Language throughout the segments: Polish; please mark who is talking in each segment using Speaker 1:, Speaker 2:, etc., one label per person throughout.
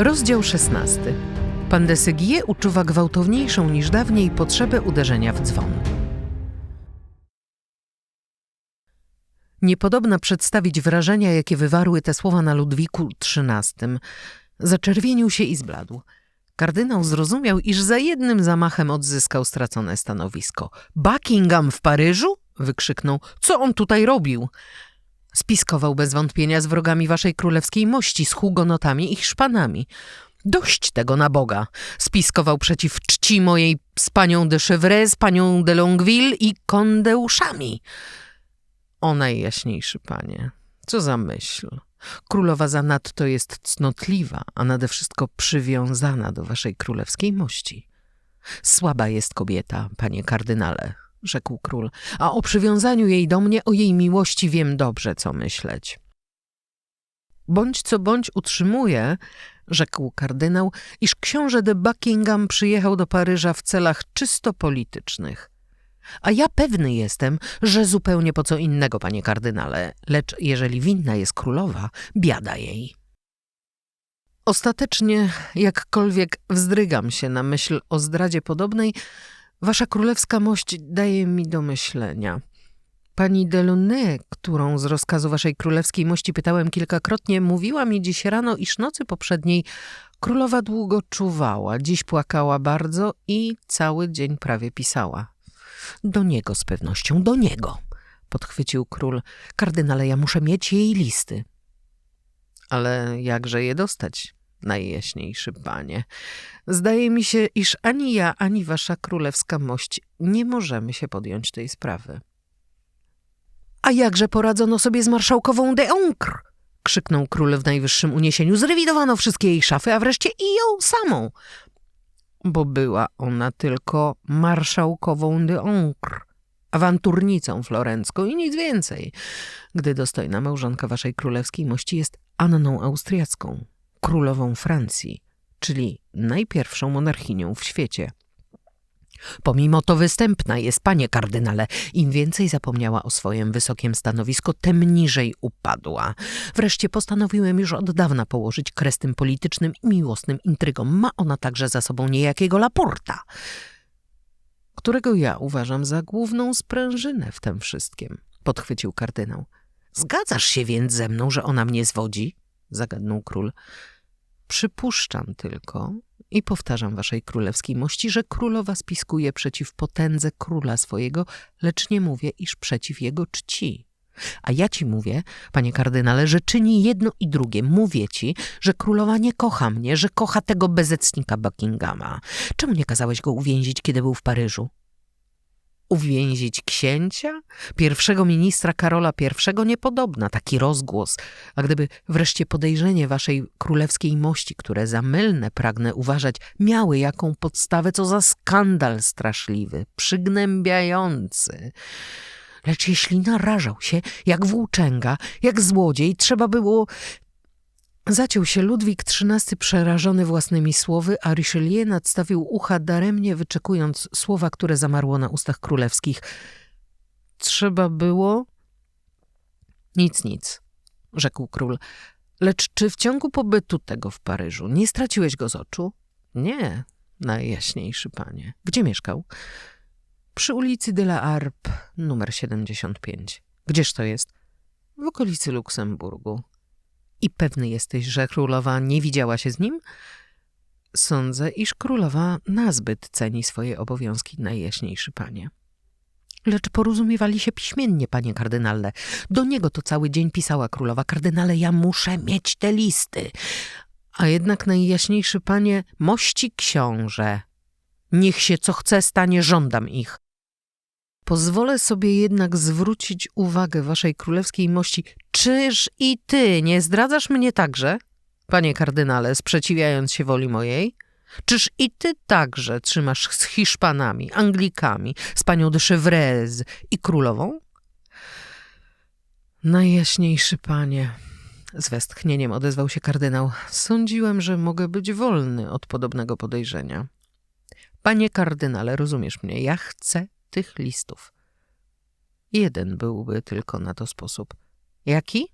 Speaker 1: Rozdział 16. Pan de uczuwa gwałtowniejszą niż dawniej potrzebę uderzenia w dzwon. Niepodobna przedstawić wrażenia, jakie wywarły te słowa na Ludwiku XIII. Zaczerwienił się i zbladł. Kardynał zrozumiał, iż za jednym zamachem odzyskał stracone stanowisko. Buckingham w Paryżu? wykrzyknął. Co on tutaj robił? Spiskował bez wątpienia z wrogami waszej królewskiej mości, z hugonotami i hiszpanami. Dość tego na Boga. Spiskował przeciw czci mojej z panią de Chevreuse, panią de Longueville i kondeuszami. O najjaśniejszy panie, co za myśl. Królowa zanadto jest cnotliwa, a nade wszystko przywiązana do waszej królewskiej mości. Słaba jest kobieta, panie kardynale, rzekł król, a o przywiązaniu jej do mnie, o jej miłości wiem dobrze, co myśleć. Bądź co bądź utrzymuję, rzekł kardynał, iż książę de Buckingham przyjechał do Paryża w celach czysto politycznych. A ja pewny jestem, że zupełnie po co innego, panie kardynale, lecz jeżeli winna jest królowa, biada jej. Ostatecznie, jakkolwiek wzdrygam się na myśl o zdradzie podobnej, wasza królewska mość daje mi do myślenia. Pani Delaunay, którą z rozkazu waszej królewskiej mości pytałem kilkakrotnie, mówiła mi dziś rano, iż nocy poprzedniej królowa długo czuwała, dziś płakała bardzo i cały dzień prawie pisała. Do niego z pewnością, do niego, podchwycił król. Kardynale, ja muszę mieć jej listy. Ale jakże je dostać, najjaśniejszy panie? Zdaje mi się, iż ani ja, ani wasza królewska mość nie możemy się podjąć tej sprawy. A jakże poradzono sobie z marszałkową de Oncre? krzyknął król w najwyższym uniesieniu. Zrewidowano wszystkie jej szafy, a wreszcie i ją samą bo była ona tylko marszałkową de Oncre, awanturnicą florencką i nic więcej, gdy dostojna małżonka waszej królewskiej mości jest Anną Austriacką, królową Francji, czyli najpierwszą monarchinią w świecie. Pomimo to występna jest, panie kardynale. Im więcej zapomniała o swoim wysokim stanowisku, tym niżej upadła. Wreszcie postanowiłem już od dawna położyć kres tym politycznym i miłosnym intrygom. Ma ona także za sobą niejakiego Laporta, którego ja uważam za główną sprężynę w tym wszystkim, podchwycił kardynał. Zgadzasz się więc ze mną, że ona mnie zwodzi? Zagadnął król. Przypuszczam tylko, i powtarzam waszej królewskiej mości, że królowa spiskuje przeciw potędze króla swojego, lecz nie mówię, iż przeciw jego czci. A ja ci mówię, panie kardynale, że czyni jedno i drugie. Mówię ci, że królowa nie kocha mnie, że kocha tego bezecnika Buckinghama. Czemu nie kazałeś go uwięzić, kiedy był w Paryżu? Uwięzić księcia? Pierwszego ministra Karola I niepodobna, taki rozgłos. A gdyby wreszcie podejrzenie waszej królewskiej mości, które za mylne pragnę uważać, miały jaką podstawę, co za skandal straszliwy, przygnębiający. Lecz jeśli narażał się jak włóczęga, jak złodziej, trzeba było Zaciął się Ludwik XIII przerażony własnymi słowy, a Richelieu nadstawił ucha daremnie wyczekując słowa, które zamarło na ustach królewskich. Trzeba było... Nic, nic, rzekł król. Lecz czy w ciągu pobytu tego w Paryżu nie straciłeś go z oczu? Nie, najjaśniejszy panie. Gdzie mieszkał? Przy ulicy de la Harpe, numer 75. Gdzież to jest? W okolicy Luksemburgu. I pewny jesteś, że królowa nie widziała się z nim? Sądzę, iż królowa nazbyt ceni swoje obowiązki, najjaśniejszy panie. Lecz porozumiewali się piśmiennie, panie kardynale. Do niego to cały dzień pisała królowa. Kardynale, ja muszę mieć te listy. A jednak najjaśniejszy panie, mości książę. Niech się co chce stanie, żądam ich. Pozwolę sobie jednak zwrócić uwagę waszej królewskiej mości. Czyż i ty nie zdradzasz mnie także, panie kardynale, sprzeciwiając się woli mojej? Czyż i ty także trzymasz z Hiszpanami, Anglikami, z panią de Chevreuse i królową? Najjaśniejszy panie, z westchnieniem odezwał się kardynał. Sądziłem, że mogę być wolny od podobnego podejrzenia. Panie kardynale, rozumiesz mnie, ja chcę tych listów. Jeden byłby tylko na to sposób. Jaki?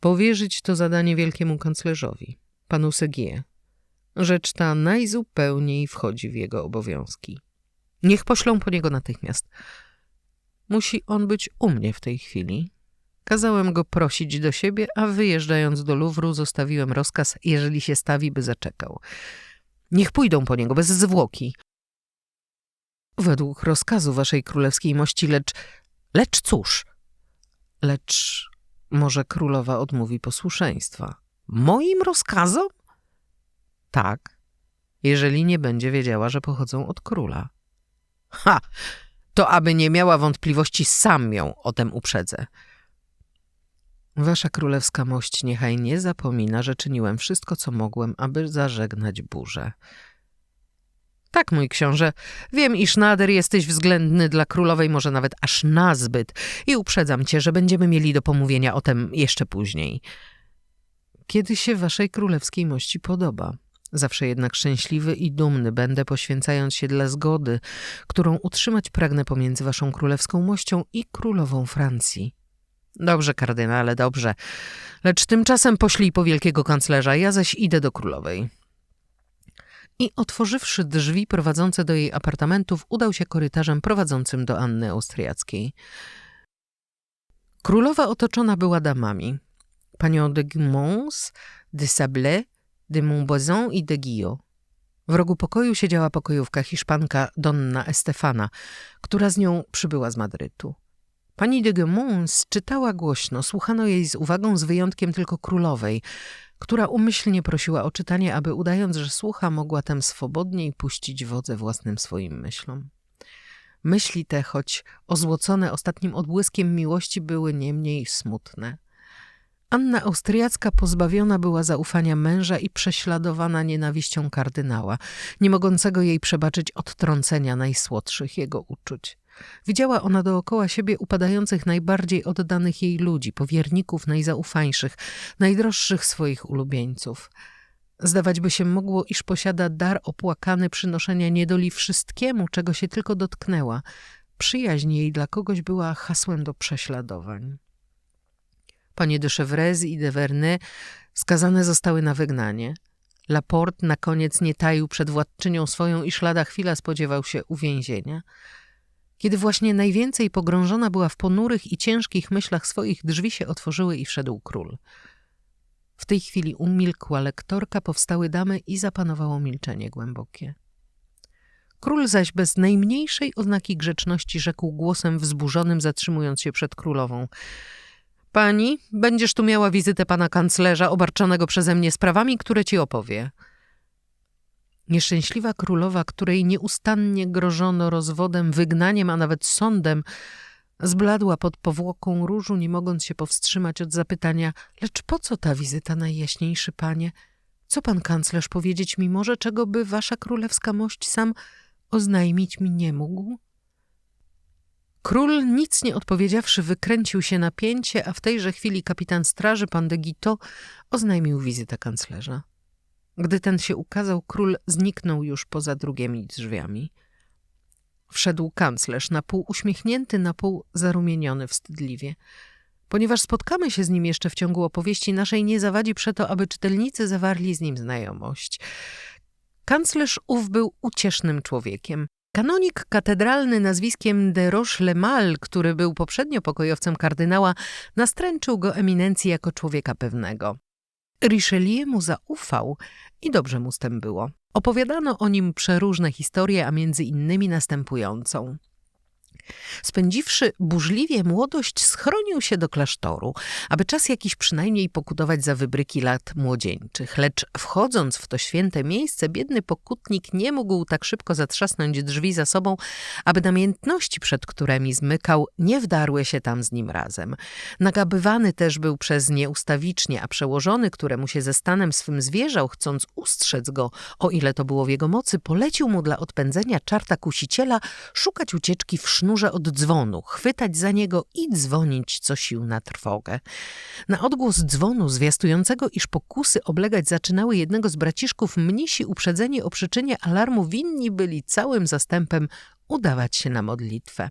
Speaker 1: Powierzyć to zadanie wielkiemu kanclerzowi, panu Segie. Rzecz ta najzupełniej wchodzi w jego obowiązki. Niech poślą po niego natychmiast. Musi on być u mnie w tej chwili. Kazałem go prosić do siebie, a wyjeżdżając do Luwru zostawiłem rozkaz, jeżeli się stawi, by zaczekał. Niech pójdą po niego bez zwłoki. Według rozkazu waszej królewskiej mości, lecz... Lecz cóż? Lecz może królowa odmówi posłuszeństwa. Moim rozkazom? Tak, jeżeli nie będzie wiedziała, że pochodzą od króla. Ha! To aby nie miała wątpliwości, sam ją o tem uprzedzę. Wasza królewska mość niechaj nie zapomina, że czyniłem wszystko, co mogłem, aby zażegnać burzę. Tak, mój książę, wiem, iż nader jesteś względny dla królowej, może nawet aż nazbyt i uprzedzam cię, że będziemy mieli do pomówienia o tem jeszcze później. Kiedy się waszej królewskiej mości podoba. Zawsze jednak szczęśliwy i dumny będę, poświęcając się dla zgody, którą utrzymać pragnę pomiędzy waszą królewską mością i królową Francji. Dobrze, kardynale, dobrze. Lecz tymczasem poślij po wielkiego kanclerza, ja zaś idę do królowej. I otworzywszy drzwi prowadzące do jej apartamentów, udał się korytarzem prowadzącym do Anny Austriackiej. Królowa otoczona była damami. Panią de Guimons, de Sablé, de Montbazon i de Guillot. W rogu pokoju siedziała pokojówka hiszpanka Donna Estefana, która z nią przybyła z Madrytu. Pani de Guimons czytała głośno, słuchano jej z uwagą z wyjątkiem tylko królowej, która umyślnie prosiła o czytanie, aby udając, że słucha, mogła tem swobodniej puścić wodze własnym swoim myślom. Myśli te, choć ozłocone ostatnim odbłyskiem miłości, były niemniej smutne. Anna Austriacka pozbawiona była zaufania męża i prześladowana nienawiścią kardynała, nie mogącego jej przebaczyć odtrącenia najsłodszych jego uczuć. Widziała ona dookoła siebie upadających najbardziej oddanych jej ludzi, powierników najzaufańszych, najdroższych swoich ulubieńców. Zdawać by się mogło, iż posiada dar opłakany przynoszenia niedoli wszystkiemu, czego się tylko dotknęła. Przyjaźń jej dla kogoś była hasłem do prześladowań. Panie de Chevreuse i de Vernet skazane zostały na wygnanie. Laporte na koniec nie taił przed władczynią swoją, iż lada chwila spodziewał się uwięzienia. Kiedy właśnie najwięcej pogrążona była w ponurych i ciężkich myślach swoich, drzwi się otworzyły i wszedł król. W tej chwili umilkła lektorka, powstały damy i zapanowało milczenie głębokie. Król zaś bez najmniejszej oznaki grzeczności rzekł głosem wzburzonym, zatrzymując się przed królową. Pani, będziesz tu miała wizytę pana kanclerza, obarczonego przeze mnie sprawami, które ci opowie. Nieszczęśliwa królowa, której nieustannie grożono rozwodem, wygnaniem, a nawet sądem, zbladła pod powłoką różu, nie mogąc się powstrzymać od zapytania, lecz po co ta wizyta, najjaśniejszy panie? Co pan kanclerz powiedzieć mi może, czego by wasza królewska mość sam oznajmić mi nie mógł? Król, nic nie odpowiedziawszy, wykręcił się na pięcie, a w tejże chwili kapitan straży, pan de Guiteau, oznajmił wizytę kanclerza. Gdy ten się ukazał, król zniknął już poza drugimi drzwiami. Wszedł kanclerz, na pół uśmiechnięty, na pół zarumieniony wstydliwie. Ponieważ spotkamy się z nim jeszcze w ciągu opowieści naszej, nie zawadzi przeto, aby czytelnicy zawarli z nim znajomość. Kanclerz ów był uciesznym człowiekiem. Kanonik katedralny nazwiskiem de Roche-le-Mal, który był poprzednio pokojowcem kardynała, nastręczył go eminencji jako człowieka pewnego. Richelieu zaufał i dobrze mu z tym było. Opowiadano o nim przeróżne historie, a między innymi następującą – Spędziwszy burzliwie młodość, schronił się do klasztoru, aby czas jakiś przynajmniej pokutować za wybryki lat młodzieńczych. Lecz wchodząc w to święte miejsce, biedny pokutnik nie mógł tak szybko zatrzasnąć drzwi za sobą, aby namiętności, przed którymi zmykał, nie wdarły się tam z nim razem. Nagabywany też był przez nieustawicznie, a przełożony, któremu się ze stanem swym zwierzał, chcąc ustrzec go, o ile to było w jego mocy, polecił mu dla odpędzenia czarta kusiciela szukać ucieczki w sznur sznurze od dzwonu, chwytać za niego i dzwonić co sił na trwogę. Na odgłos dzwonu zwiastującego, iż pokusy oblegać zaczynały jednego z braciszków, mnisi uprzedzeni o przyczynie alarmu winni byli całym zastępem udawać się na modlitwę.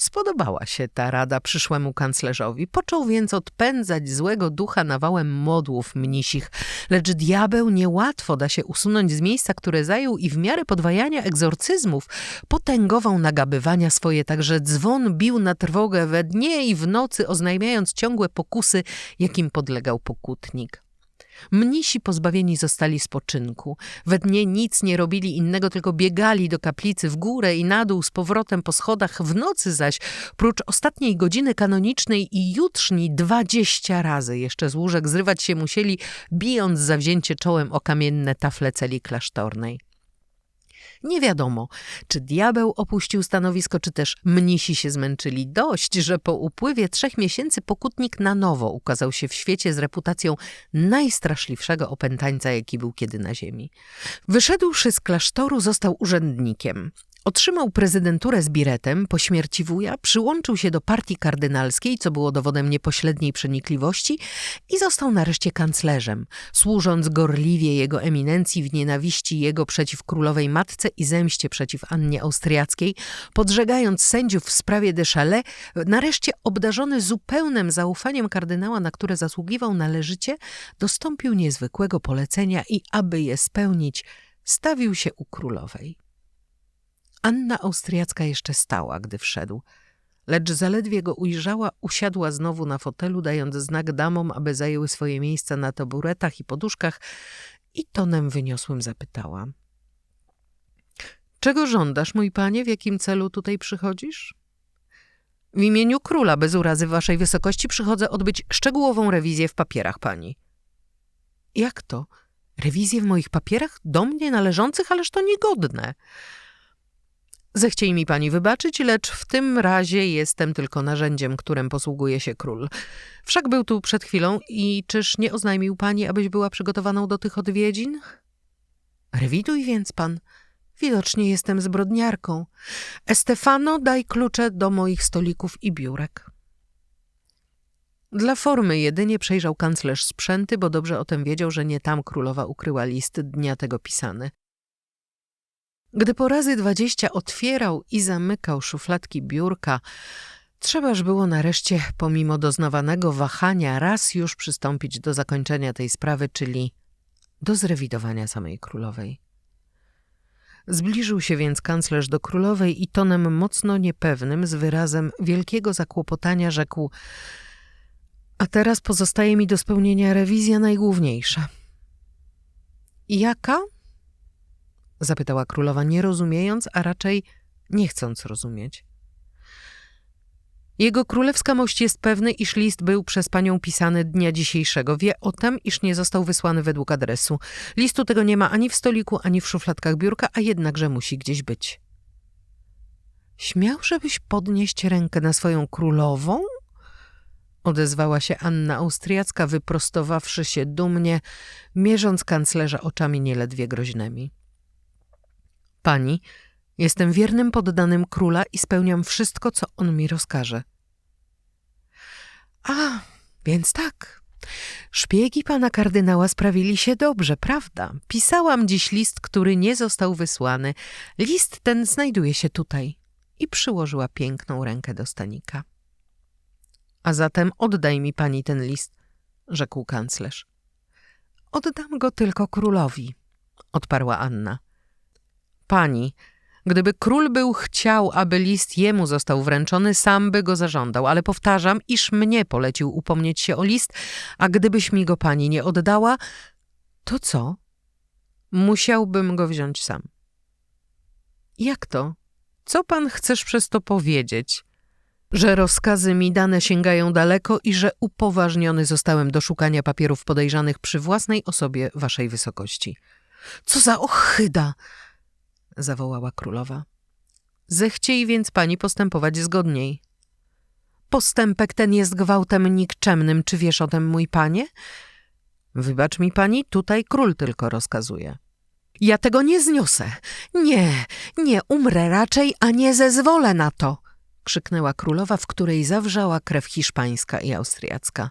Speaker 1: Spodobała się ta rada przyszłemu kanclerzowi. Począł więc odpędzać złego ducha nawałem modłów mnisich. Lecz diabeł niełatwo da się usunąć z miejsca, które zajął i w miarę podwajania egzorcyzmów potęgował nagabywania swoje, także dzwon bił na trwogę we dnie i w nocy, oznajmiając ciągłe pokusy, jakim podlegał pokutnik. Mnisi pozbawieni zostali spoczynku. We dnie nic nie robili innego, tylko biegali do kaplicy w górę i na dół z powrotem po schodach. W nocy zaś, prócz ostatniej godziny kanonicznej i jutrzni, dwadzieścia razy jeszcze z łóżek zrywać się musieli, bijąc zawzięcie czołem o kamienne tafle celi klasztornej. Nie wiadomo, czy diabeł opuścił stanowisko, czy też mnisi się zmęczyli dość, że po upływie trzech miesięcy pokutnik na nowo ukazał się w świecie z reputacją najstraszliwszego opętańca, jaki był kiedy na ziemi. Wyszedłszy z klasztoru, został urzędnikiem. Otrzymał prezydenturę z biretem, po śmierci wuja przyłączył się do partii kardynalskiej, co było dowodem niepośredniej przenikliwości i został nareszcie kanclerzem, służąc gorliwie jego eminencji w nienawiści jego przeciw królowej matce i zemście przeciw Annie Austriackiej, podżegając sędziów w sprawie de nareszcie obdarzony zupełnym zaufaniem kardynała, na które zasługiwał należycie, dostąpił niezwykłego polecenia i aby je spełnić, stawił się u królowej. Anna Austriacka jeszcze stała, gdy wszedł, lecz zaledwie go ujrzała, usiadła znowu na fotelu, dając znak damom, aby zajęły swoje miejsca na taburetach i poduszkach i tonem wyniosłym zapytała. Czego żądasz, mój panie, w jakim celu tutaj przychodzisz? W imieniu króla, bez urazy waszej wysokości, przychodzę odbyć szczegółową rewizję w papierach pani. Jak to? Rewizję w moich papierach? Do mnie należących? Ależ to niegodne. Zechciej mi pani wybaczyć, lecz w tym razie jestem tylko narzędziem, którym posługuje się król. Wszak był tu przed chwilą i czyż nie oznajmił pani, abyś była przygotowaną do tych odwiedzin? Rewiduj więc pan. Widocznie jestem zbrodniarką. Estefano, daj klucze do moich stolików i biurek. Dla formy jedynie przejrzał kanclerz sprzęty, bo dobrze o tym wiedział, że nie tam królowa ukryła list dnia tego pisany. Gdy po razy dwadzieścia otwierał i zamykał szufladki biurka, trzebaż było nareszcie, pomimo doznawanego wahania, raz już przystąpić do zakończenia tej sprawy, czyli do zrewidowania samej królowej. Zbliżył się więc kanclerz do królowej i tonem mocno niepewnym, z wyrazem wielkiego zakłopotania rzekł: A teraz pozostaje mi do spełnienia rewizja najgłówniejsza. Jaka? Zapytała królowa, nie rozumiejąc, a raczej nie chcąc rozumieć. Jego królewska mość jest pewny, iż list był przez panią pisany dnia dzisiejszego. Wie o tym, iż nie został wysłany według adresu. Listu tego nie ma ani w stoliku, ani w szufladkach biurka, a jednakże musi gdzieś być. Śmiał, żebyś podnieść rękę na swoją królową? Odezwała się Anna Austriacka, wyprostowawszy się dumnie, mierząc kanclerza oczami nieledwie groźnymi. Pani, jestem wiernym poddanym króla i spełniam wszystko, co on mi rozkaże. A, więc tak. Szpiegi pana kardynała sprawili się dobrze, prawda? Pisałam dziś list, który nie został wysłany. List ten znajduje się tutaj. I przyłożyła piękną rękę do stanika. A zatem oddaj mi pani ten list, rzekł kanclerz. Oddam go tylko królowi, odparła Anna. Pani, gdyby król był chciał, aby list jemu został wręczony, sam by go zażądał, ale powtarzam, iż mnie polecił upomnieć się o list, a gdybyś mi go pani nie oddała, to co? Musiałbym go wziąć sam. Jak to? Co pan chcesz przez to powiedzieć? Że rozkazy mi dane sięgają daleko i że upoważniony zostałem do szukania papierów podejrzanych przy własnej osobie waszej wysokości. Co za ochyda! Zawołała królowa. Zechciej więc pani postępować zgodniej. Postępek ten jest gwałtem nikczemnym, czy wiesz o tym, mój panie? Wybacz mi pani, tutaj król tylko rozkazuje. Ja tego nie zniosę. Nie, nie umrę raczej, a nie zezwolę na to, krzyknęła królowa, w której zawrzała krew hiszpańska i austriacka.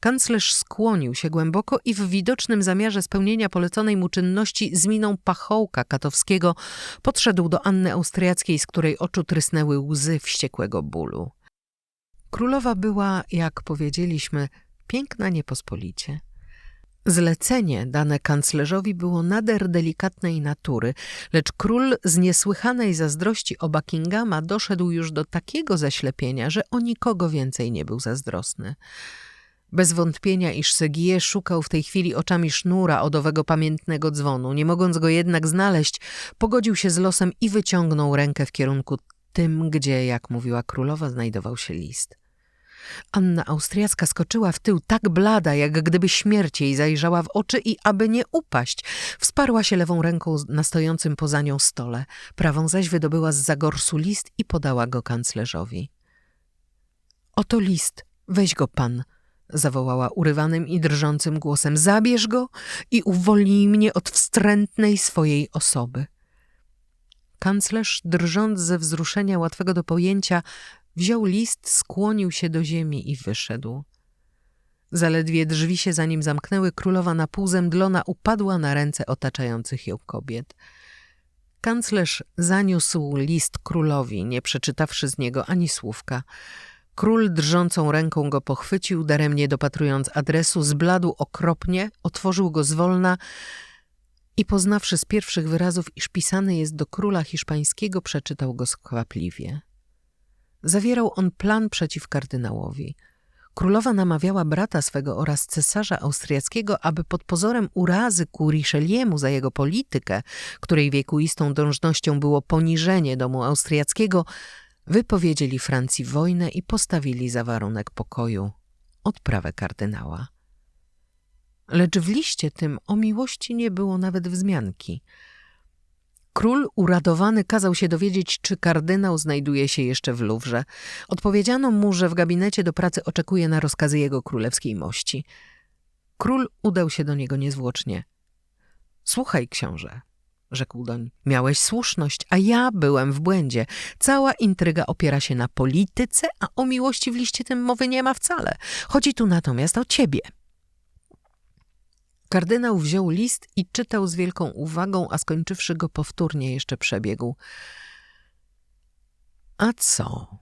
Speaker 1: Kanclerz skłonił się głęboko i w widocznym zamiarze spełnienia poleconej mu czynności z miną pachołka katowskiego podszedł do Anny Austriackiej, z której oczu trysnęły łzy wściekłego bólu. Królowa była, jak powiedzieliśmy, piękna niepospolicie. Zlecenie dane kanclerzowi było nader delikatnej natury, lecz król z niesłychanej zazdrości o Buckinghama doszedł już do takiego zaślepienia, że o nikogo więcej nie był zazdrosny. Bez wątpienia, iż Segie szukał w tej chwili oczami sznura od owego pamiętnego dzwonu. Nie mogąc go jednak znaleźć, pogodził się z losem i wyciągnął rękę w kierunku tym, gdzie, jak mówiła królowa, znajdował się list. Anna Austriacka skoczyła w tył tak blada, jak gdyby śmierć jej zajrzała w oczy i aby nie upaść, wsparła się lewą ręką na stojącym poza nią stole, prawą zaś wydobyła z zagorsu list i podała go kanclerzowi. Oto list, weź go pan, zawołała urywanym i drżącym głosem. Zabierz go i uwolnij mnie od wstrętnej swojej osoby. Kanclerz, drżąc ze wzruszenia łatwego do pojęcia, wziął list, skłonił się do ziemi i wyszedł. Zaledwie drzwi się za nim zamknęły, królowa na pół zemdlona upadła na ręce otaczających ją kobiet. Kanclerz zaniósł list królowi, nie przeczytawszy z niego ani słówka. Król drżącą ręką go pochwycił, daremnie dopatrując adresu, zbladł okropnie, otworzył go zwolna i poznawszy z pierwszych wyrazów, iż pisany jest do króla hiszpańskiego, przeczytał go skwapliwie. Zawierał on plan przeciw kardynałowi. Królowa namawiała brata swego oraz cesarza austriackiego, aby pod pozorem urazy ku Richeliemu za jego politykę, której wiekuistą dążnością było poniżenie domu austriackiego, wypowiedzieli Francji wojnę i postawili za warunek pokoju odprawę kardynała. Lecz w liście tym o miłości nie było nawet wzmianki. Król uradowany kazał się dowiedzieć, czy kardynał znajduje się jeszcze w Luwrze. Odpowiedziano mu, że w gabinecie do pracy oczekuje na rozkazy jego królewskiej mości. Król udał się do niego niezwłocznie. Słuchaj, książę, rzekł doń. Miałeś słuszność, a ja byłem w błędzie. Cała intryga opiera się na polityce, a o miłości w liście tym mowy nie ma wcale. Chodzi tu natomiast o ciebie. Kardynał wziął list i czytał z wielką uwagą, a skończywszy go powtórnie jeszcze przebiegł. A co?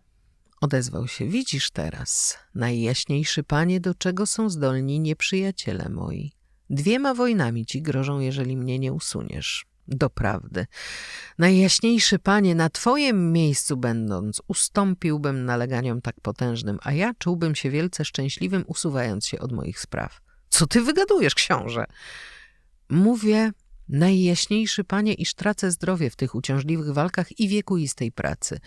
Speaker 1: Odezwał się. Widzisz teraz, najjaśniejszy panie, do czego są zdolni nieprzyjaciele moi. Dwiema wojnami ci grożą, jeżeli mnie nie usuniesz. Doprawdy. Najjaśniejszy panie, na twojem miejscu będąc, ustąpiłbym naleganiom tak potężnym, a ja czułbym się wielce szczęśliwym, usuwając się od moich spraw. Co ty wygadujesz, książę? Mówię, najjaśniejszy panie, iż tracę zdrowie w tych uciążliwych walkach i wiekuistej pracy.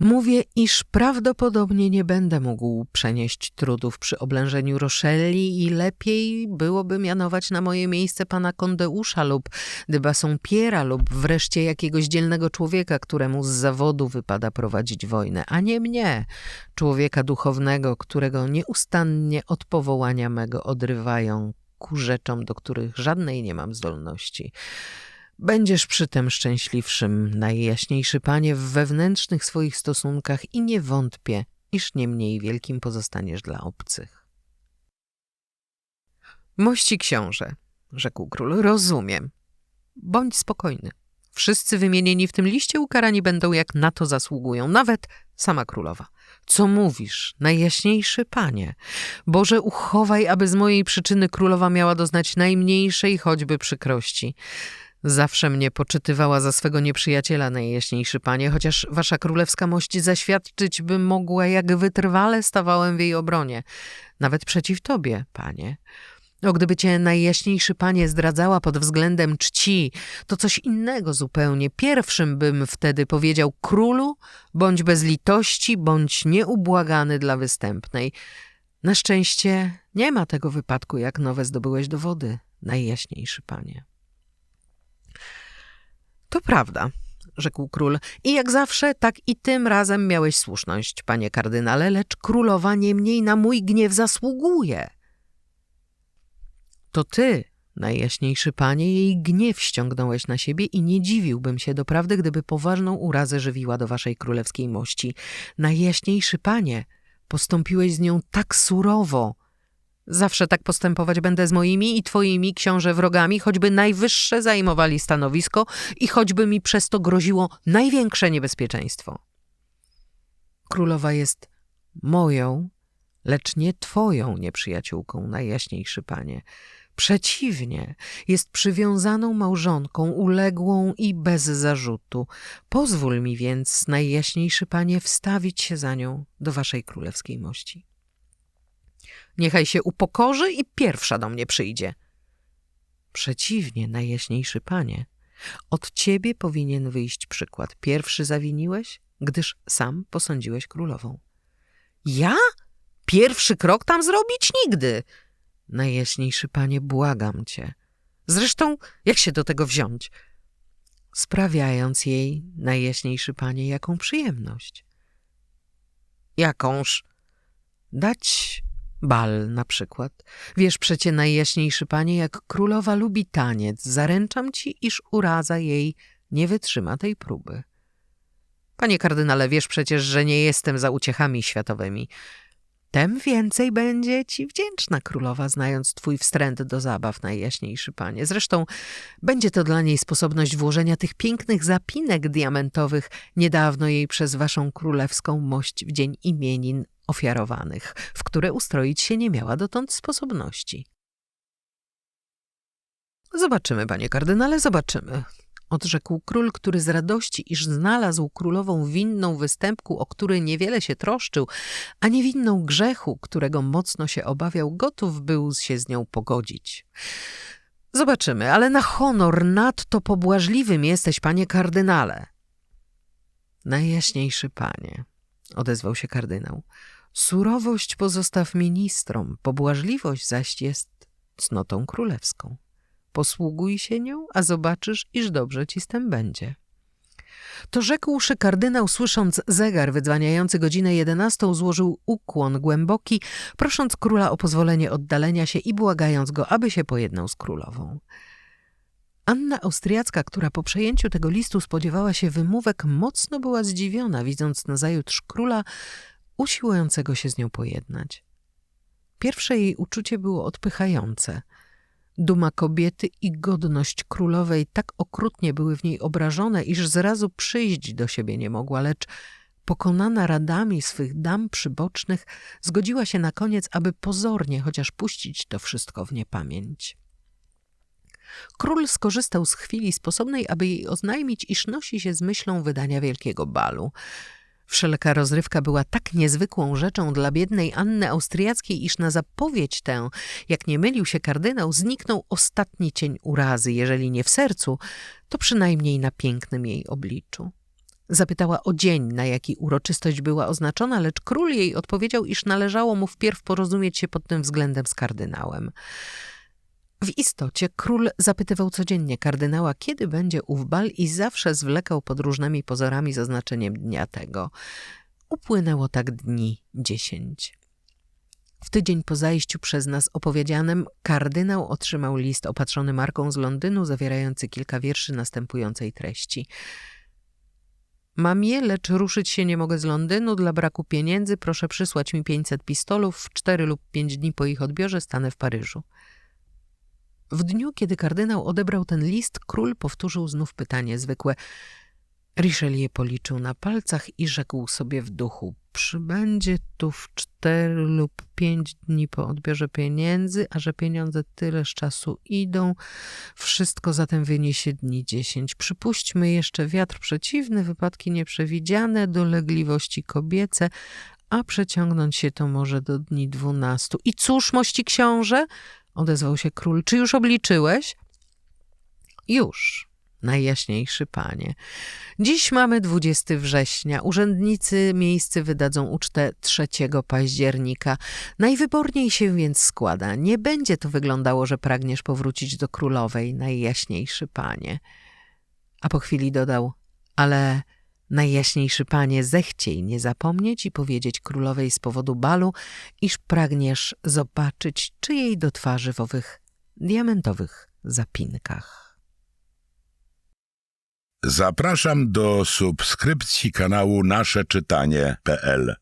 Speaker 1: Mówię, iż prawdopodobnie nie będę mógł przenieść trudów przy oblężeniu Roszelli i lepiej byłoby mianować na moje miejsce pana Kondeusza lub de Bassompierra lub wreszcie jakiegoś dzielnego człowieka, któremu z zawodu wypada prowadzić wojnę, a nie mnie, człowieka duchownego, którego nieustannie od powołania mego odrywają ku rzeczom, do których żadnej nie mam zdolności. Będziesz przytem szczęśliwszym, najjaśniejszy panie, w wewnętrznych swoich stosunkach i nie wątpię, iż nie mniej wielkim pozostaniesz dla obcych. Mości książę, rzekł król, rozumiem. Bądź spokojny. Wszyscy wymienieni w tym liście ukarani będą jak na to zasługują, nawet sama królowa. Co mówisz, najjaśniejszy panie? Boże, uchowaj, aby z mojej przyczyny królowa miała doznać najmniejszej choćby przykrości. Zawsze mnie poczytywała za swego nieprzyjaciela, najjaśniejszy panie, chociaż wasza królewska mość zaświadczyć by mogła, jak wytrwale stawałem w jej obronie. Nawet przeciw tobie, panie. O, gdyby cię najjaśniejszy panie zdradzała pod względem czci, to coś innego zupełnie. Pierwszym bym wtedy powiedział królu, bądź bez litości, bądź nieubłagany dla występnej. Na szczęście nie ma tego wypadku, jak nowe zdobyłeś dowody, najjaśniejszy panie. To prawda, rzekł król. I jak zawsze, tak i tym razem miałeś słuszność, panie kardynale, lecz królowa niemniej na mój gniew zasługuje. To ty, najjaśniejszy panie, jej gniew ściągnąłeś na siebie i nie dziwiłbym się doprawdy, gdyby poważną urazę żywiła do waszej królewskiej mości. Najjaśniejszy panie, postąpiłeś z nią tak surowo, Zawsze tak postępować będę z moimi i twoimi książę wrogami, choćby najwyższe zajmowali stanowisko i choćby mi przez to groziło największe niebezpieczeństwo. Królowa jest moją, lecz nie twoją nieprzyjaciółką, najjaśniejszy panie. Przeciwnie, jest przywiązaną małżonką, uległą i bez zarzutu. Pozwól mi więc, najjaśniejszy panie, wstawić się za nią do waszej królewskiej mości. Niechaj się upokorzy i pierwsza do mnie przyjdzie. Przeciwnie, najjaśniejszy panie, od ciebie powinien wyjść przykład. Pierwszy zawiniłeś, gdyż sam posądziłeś królową. Ja? Pierwszy krok tam zrobić nigdy. Najjaśniejszy panie, błagam cię. Zresztą, jak się do tego wziąć? Sprawiając jej, najjaśniejszy panie, jaką przyjemność. Jakąż? Dać bal na przykład. Wiesz przecie, najjaśniejszy panie, jak królowa lubi taniec. Zaręczam ci, iż uraza jej nie wytrzyma tej próby. Panie kardynale, wiesz przecież, że nie jestem za uciechami światowymi. Tem więcej będzie ci wdzięczna królowa, znając twój wstręt do zabaw, najjaśniejszy panie. Zresztą będzie to dla niej sposobność włożenia tych pięknych zapinek diamentowych, niedawno jej przez waszą królewską mość w dzień imienin ofiarowanych, w które ustroić się nie miała dotąd sposobności. Zobaczymy, panie kardynale, zobaczymy odrzekł król, który z radości, iż znalazł królową winną występku, o który niewiele się troszczył, a niewinną grzechu, którego mocno się obawiał, gotów był się z nią pogodzić. Zobaczymy, ale na honor nadto pobłażliwym jesteś, panie kardynale. Najjaśniejszy panie, odezwał się kardynał. Surowość pozostaw ministrom, pobłażliwość zaś jest cnotą królewską. Posługuj się nią, a zobaczysz, iż dobrze ci z tym będzie. To rzekłszy kardynał, słysząc zegar wydzwaniający godzinę jedenastą, złożył ukłon głęboki, prosząc króla o pozwolenie oddalenia się i błagając go, aby się pojednał z królową. Anna Austriacka, która po przejęciu tego listu spodziewała się wymówek, mocno była zdziwiona, widząc nazajutrz króla usiłującego się z nią pojednać. Pierwsze jej uczucie było odpychające – Duma kobiety i godność królowej tak okrutnie były w niej obrażone, iż zrazu przyjść do siebie nie mogła, lecz pokonana radami swych dam przybocznych, zgodziła się na koniec, aby pozornie chociaż puścić to wszystko w niepamięć. Król skorzystał z chwili sposobnej, aby jej oznajmić, iż nosi się z myślą wydania wielkiego balu. Wszelka rozrywka była tak niezwykłą rzeczą dla biednej Anny Austriackiej, iż na zapowiedź tę, jak nie mylił się kardynał, zniknął ostatni cień urazy, jeżeli nie w sercu, to przynajmniej na pięknym jej obliczu. Zapytała o dzień, na jaki uroczystość była oznaczona, lecz król jej odpowiedział, iż należało mu wpierw porozumieć się pod tym względem z kardynałem. W istocie król zapytywał codziennie kardynała, kiedy będzie ów bal i zawsze zwlekał pod różnymi pozorami z oznaczeniem dnia tego. Upłynęło tak dni dziesięć. W tydzień po zajściu przez nas opowiedzianym kardynał otrzymał list opatrzony marką z Londynu zawierający kilka wierszy następującej treści. Mam je, lecz ruszyć się nie mogę z Londynu. Dla braku pieniędzy proszę przysłać mi pięćset pistolów. W cztery lub pięć dni po ich odbiorze stanę w Paryżu. W dniu, kiedy kardynał odebrał ten list, król powtórzył znów pytanie zwykłe. Richelieu policzył na palcach i rzekł sobie w duchu: Przybędzie tu w cztery lub pięć dni po odbiorze pieniędzy, a że pieniądze tyleż czasu idą, wszystko zatem wyniesie dni dziesięć. Przypuśćmy jeszcze wiatr przeciwny, wypadki nieprzewidziane, dolegliwości kobiece, a przeciągnąć się to może do dni dwunastu. I cóż, mości książę? Odezwał się król. Czy już obliczyłeś? Już, najjaśniejszy panie. Dziś mamy 20 września. Urzędnicy miejscy wydadzą ucztę 3 października. Najwyborniej się więc składa. Nie będzie to wyglądało, że pragniesz powrócić do królowej, najjaśniejszy panie. A po chwili dodał, ale Najjaśniejszy panie, zechciej nie zapomnieć i powiedzieć królowej z powodu balu, iż pragniesz zobaczyć, czy jej do twarzy w owych diamentowych zapinkach.
Speaker 2: Zapraszam do subskrypcji kanału Nasze Czytanie.pl